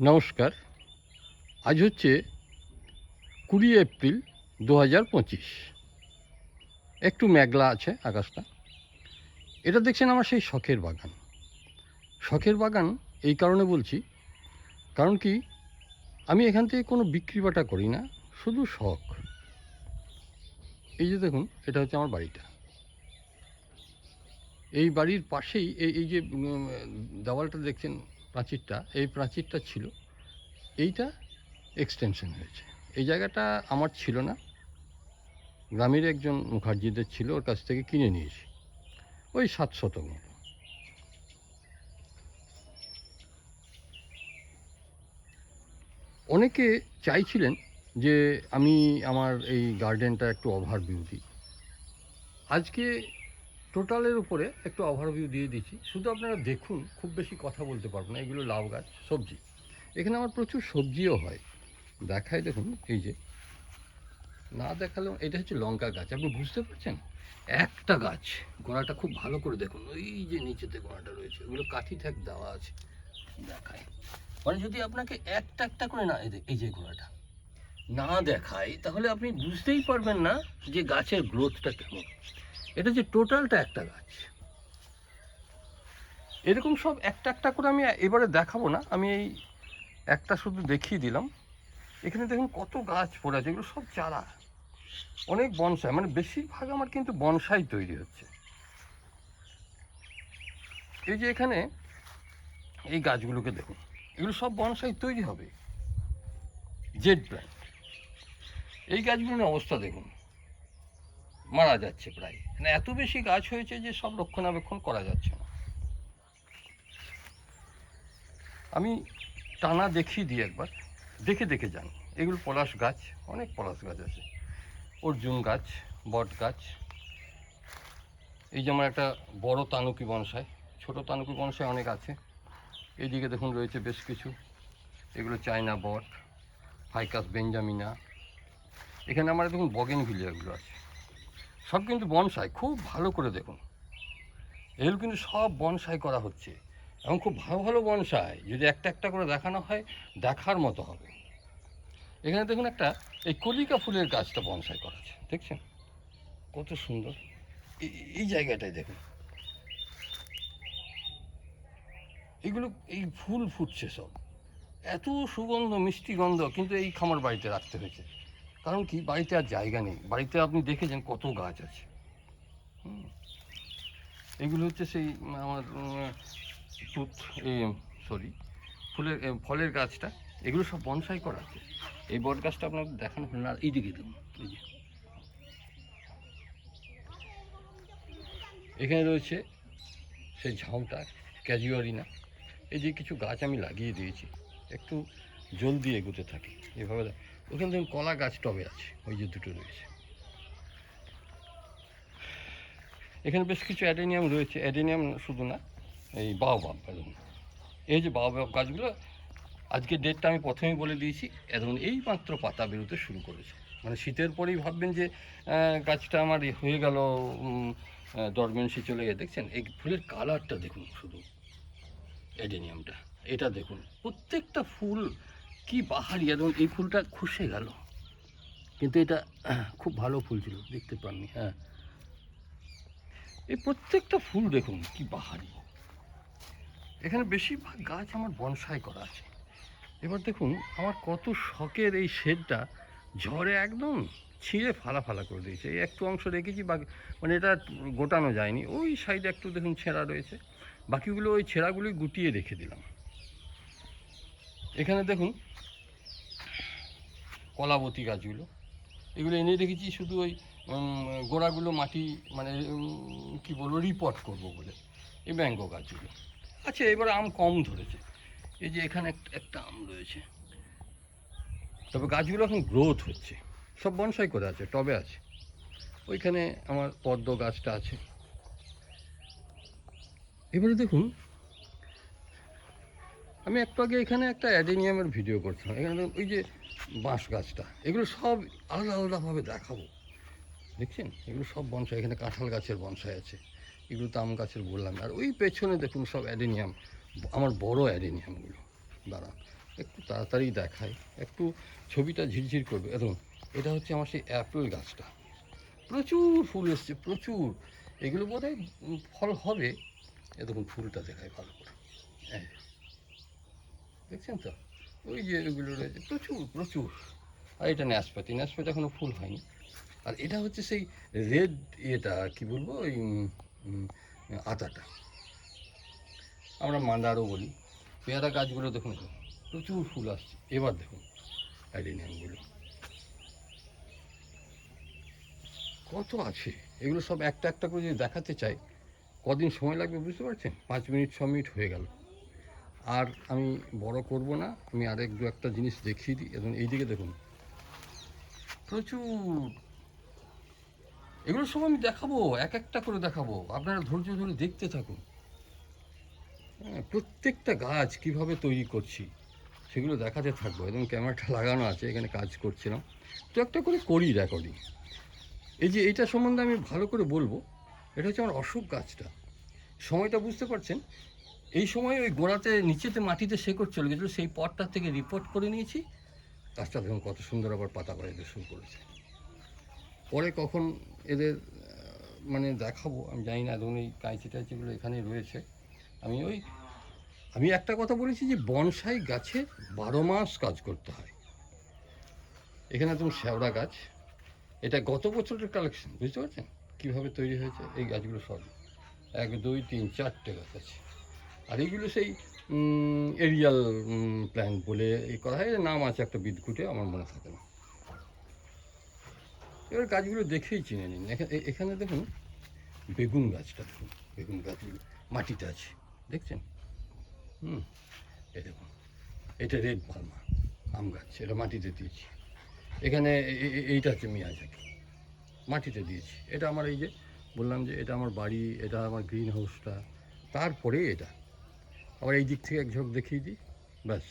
নমস্কার। আজ হচ্ছে কুড়ি এপ্রিল দু হাজার পঁচিশ। একটু মেঘলা আছে আকাশটা। এটা দেখছেন আমার সেই শখের বাগান। শখের বাগান এই কারণে বলছি, কারণ কি, আমি এখান থেকে কোনো বিক্রি বাটা করি না, শুধু শখ। এই যে দেখুন, এটা হচ্ছে আমার বাড়িটা। এই বাড়ির পাশেই, এই এই যে দেওয়ালটা দেখছেন প্রাচীরটা, এই প্রাচীরটা ছিল। এইটা এক্সটেনশন হয়েছে। এই জায়গাটা আমার ছিল না। গ্রামের একজন মুখার্জিদের ছিল, ওর কাছ থেকে কিনে নিয়েছি। ওই সাত শতক। মতো অনেকে চাইছিলেন যে আমি আমার এই গার্ডেনটা একটু ওভারভিউ দিই। আজকে টোটালের উপরে একটু ওভারভিউ দিয়ে দিচ্ছি। শুধু আপনারা দেখুন, খুব বেশি কথা বলতে পারব না। এগুলো লাউ গাছ, সবজি। এখানে আমার প্রচুর সবজিও হয়। দেখায় দেখুন, এই যে। না দেখালেও এটা হচ্ছে লঙ্কা গাছ। আপনি বুঝতে পারছেন? একটা গাছ গোড়াটা খুব ভালো করে দেখুন। ওই যে নিচেতে গোড়াটা রয়েছে, ওগুলো কাঠি ঠ্যাক দেওয়া আছে। দেখায় মানে যদি আপনাকে একটা একটা করে না, এই যে গোড়াটা না দেখায় তাহলে আপনি বুঝতেই পারবেন না যে গাছের গ্রোথটা কেমন। এটা যে টোটালটা একটা গাছ। এরকম সব একটা একটা করে আমি এবারে দেখাবো না। আমি এই একটা শুধু দেখিয়ে দিলাম। এখানে দেখুন কত গাছ পড়ে আছে, এগুলো সব চারা। অনেক বনসাই মানে বেশিরভাগ আমার কিন্তু বনসাই তৈরি হচ্ছে। এই যে এখানে এই গাছগুলোকে দেখুন, এগুলো সব বনসাই তৈরি হবে। Jade plant. এই গাছগুলোর অবস্থা দেখুন। মারা যাচ্ছে প্রায়। মানে এত বেশি গাছ হয়েছে যে সব রক্ষণাবেক্ষণ করা যাচ্ছে না। আমি টানা দেখিয়ে দিই একবার। দেখে দেখে যান এগুলো পলাশ গাছ, অনেক পলাশ গাছ আছে। অর্জুন গাছ, বট গাছ। এই যে আমার একটা বড় তানুকি বনসাই। ছোট তানুকি বনসাই অনেক আছে। এইদিকে দেখুন রয়েছে বেশ কিছু। এগুলো চায়না বট, ফাইকাস বেঞ্জামিনা। এখানে আমার দেখুন বগেন ভিলিয়াগুলো আছে। সব কিন্তু বনসাই, খুব ভালো করে দেখুন। এগুলো কিন্তু সব বনসাই করা হচ্ছে এবং খুব ভালো ভালো বনসাই, যদি একটা একটা করে দেখানো হয়, দেখার মতো হবে। এখানে দেখুন একটা, এই কলিকা ফুলের গাছটা বনসাই করা আছে দেখছেন? কত সুন্দর। এই- জায়গাটায় দেখুন। এগুলো, এই ফুল ফুটছে সব। এত সুগন্ধ, মিষ্টি গন্ধ কিন্তু এই খামার বাড়িতে রাখতে হয়েছে। কারণ কি, বাড়িতে আর জায়গা নেই। বাড়িতে আপনি দেখেছেন কত গাছ আছে। এগুলো হচ্ছে সেই আমার তুত সরি, ফুলের ফলের গাছটা। এগুলো সব বনসাই করা আছে। এই বট গাছটা আপনার দেখানো হলো না। এইদিকে দেখুন, এই যে। এখানে রয়েছে সেই ঝাউটা ক্যাজুয়ারিনা এই যে কিছু গাছ আমি লাগিয়ে দিয়েছি। একটু জলদি এগোতে থাকি। এভাবে ওখানে দেখুন কলা গাছ টবে আছে, ওই যে দুটো রয়েছে। এখানে বেশ কিছু অ্যাডেনিয়াম রয়েছে। অ্যাডেনিয়াম শুধু না, এই বাওবাব এই যে বাওবাব গাছগুলো, আজকে ডেটটা আমি প্রথমেই বলে দিয়েছি। এখন এই মাত্র পাতা বেরোতে শুরু করেছে। মানে শীতের পরেই ভাববেন যে গাছটা আমার হয়ে গেল ডরমেন্সি চলে গিয়ে দেখছেন, এই ফুলের কালারটা দেখুন শুধু। অ্যাডেনিয়ামটা, এটা দেখুন, প্রত্যেকটা ফুল কি বাহারি এবং এই ফুলটা খুশে গেল। কিন্তু এটা খুব ভালো ফুল ছিল, দেখতে পাননি হ্যাঁ। এই প্রত্যেকটা ফুল দেখুন, কি বাহারি। এখানে বেশিরভাগ গাছ আমার বনসাই করা আছে। এবার দেখুন, আমার কত শখের এই শেডটা ঝড়ে একদম ছিঁড়ে ফালা ফালা করে দিয়েছে। এই একটু অংশ রেখেছি, বাকি মানে এটা গোটানো যায়নি। ওই সাইডে একটু দেখুন ছেঁড়া রয়েছে। বাকিগুলো ওই ছেঁড়াগুলি গুটিয়ে রেখে দিলাম। এখানে দেখুন, কলাবতী গাছগুলো। এগুলো এনে রেখেছি শুধু ওই গোড়াগুলো মাটি মানে কি বলব রিপোর্ট করব বলে, এই ম্যাঙ্গো গাছগুলো। আচ্ছা এবার আম কম ধরেছে। এই যে এখানে একটা আম রয়েছে। তবে গাছগুলো এখন গ্রোথ হচ্ছে। সব বনসাই করে আছে, টবে আছে। ওইখানে আমার পদ্ম গাছটা আছে। এবারে দেখুন আমি একটু আগে এখানে একটা অ্যাডেনিয়ামের ভিডিও করছিলাম। এখানে ওই যে বাঁশ গাছটা, এগুলো সব আলাদা আলাদাভাবে দেখাবো। দেখছেন? এগুলো সব বনসাই, এখানে কাঁঠাল গাছের বনসাই আছে। এগুলো তো আম গাছের বললাম। আর ওই পেছনে দেখুন, সব অ্যাডেনিয়াম, আমার বড় অ্যাডেনিয়ামগুলো। দাঁড়ান, একটু তাড়াতাড়ি দেখায় একটু ছবিটা ঝিরঝির করবে। এবং এটা হচ্ছে আমার সেই অ্যাপেল গাছটা। প্রচুর ফুল এসছে, প্রচুর। এগুলো বোধ ফল হবে। এ দেখুন, ফুলটা দেখায় ভালো করে। এই। যে। দেখছেন তো? ওই যে এগুলো রয়েছে প্রচুর প্রচুর। আর এটা ন্যাসপাতি ন্যাসপাতি এখনও ফুল হয়নি। আর এটা হচ্ছে সেই রেড ইয়েটা কি বলব ওই আতাটা। আমরা মান্দারও বলি। পেয়ারা গাছগুলো দেখুন তো, প্রচুর ফুল আসছে। এবার দেখুন অ্যাডিনিয়ামগুলো। কত আছে? এগুলো সব একটা একটা করে যদি দেখাতে চাই কদিন সময় লাগবে বুঝতে পারছেন? পাঁচ মিনিট ছ মিনিট হয়ে গেল। আর আমি বড় করব না আমি আরেক দু একটা জিনিস দেখিয়ে দিই। এবং এইদিকে দেখুন প্রচুর। এগুলো সব আমি দেখাবো এক একটা করে দেখাবো। আপনারা ধৈর্য ধরে দেখতে থাকুন। হ্যাঁ, প্রত্যেকটা গাছ কীভাবে তৈরি করছি সেগুলো দেখাতে থাকব। এবং ক্যামেরাটা লাগানো আছে এখানে কাজ করছিলাম। তো একটা করে করি রেকর্ডিং এই যে এটা সম্বন্ধে আমি ভালো করে বলব এটা হচ্ছে আমার অশোক গাছটা। সময়টা বুঝতে পারছেন এই সময় ওই গোড়াতে, নিচেতে মাটিতে শেকড় চলে গেছিল, সেই পটটার থেকে রিপোর্ট করে নিয়েছি। গাছটা দেখুন কত সুন্দর আবার পাতা বাড়াইতে শুরু করেছে। পরে কখন এদের মানে দেখাবো, আমি জানি না, ধরুন এই কাঁচি টাইচিগুলো এখানে রয়েছে। আমি ওই, আমি একটা কথা বলেছি যে বনসাই গাছে বারো মাস কাজ করতে হয়। এখানে তুমি শ্যাওড়া গাছ। এটা গত বছরের কালেকশন বুঝতে পারছেন? কীভাবে তৈরি হয়েছে? এই গাছগুলো সব। এক, দুই, তিন, চারটে গাছ আছে। আর এইগুলো সেই এরিয়াল প্ল্যান্ট বলে এই করা হয়। নাম আছে একটা বিদ্যুটে আমার মনে থাকে না। এবার গাছগুলো দেখেই চিনে নিন। এখা- এখানে দেখুন, বেগুন গাছটা দেখুন, বেগুন গাছগুলো মাটিতে আছে, দেখছেন? হুম, এই দেখুন, এটা রেড পালমা আম গাছ, এটা মাটিতে দিয়েছি। এখানে এইটা হচ্ছে মিয়াজাকি মাটিতে দিয়েছি। এটা আমার এই যে বললাম যে এটা আমার বাড়ি, এটা আমার গ্রিন হাউসটা তারপরে এটা। আবার এই দিক থেকে এক ঝোঁক দেখিয়ে দিই। ব্যাস,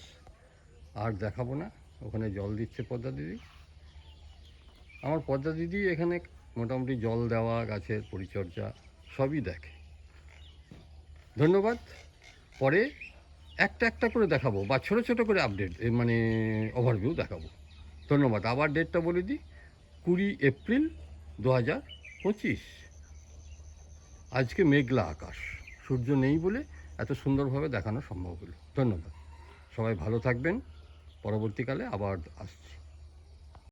আর দেখাবো না। ওখানে জল দিচ্ছে পদ্মা দিদি। আমার পদ্মা দিদি এখানে মোটামুটি জল দেওয়া, গাছের পরিচর্যা সবই দেখে। ধন্যবাদ। পরে একটা একটা করে দেখাবো বা ছোট ছোট করে আপডেট মানে ওভারভিউ দেখাবো। ধন্যবাদ। আবার ডেটটা বলে দিই। কুড়ি এপ্রিল দু হাজার পঁচিশ। আজকে মেঘলা আকাশ। সূর্য নেই বলে এত সুন্দরভাবে দেখানো সম্ভব হলো। ধন্যবাদ। সবাই ভালো থাকবেন। পরবর্তীকালে আবার আসছি।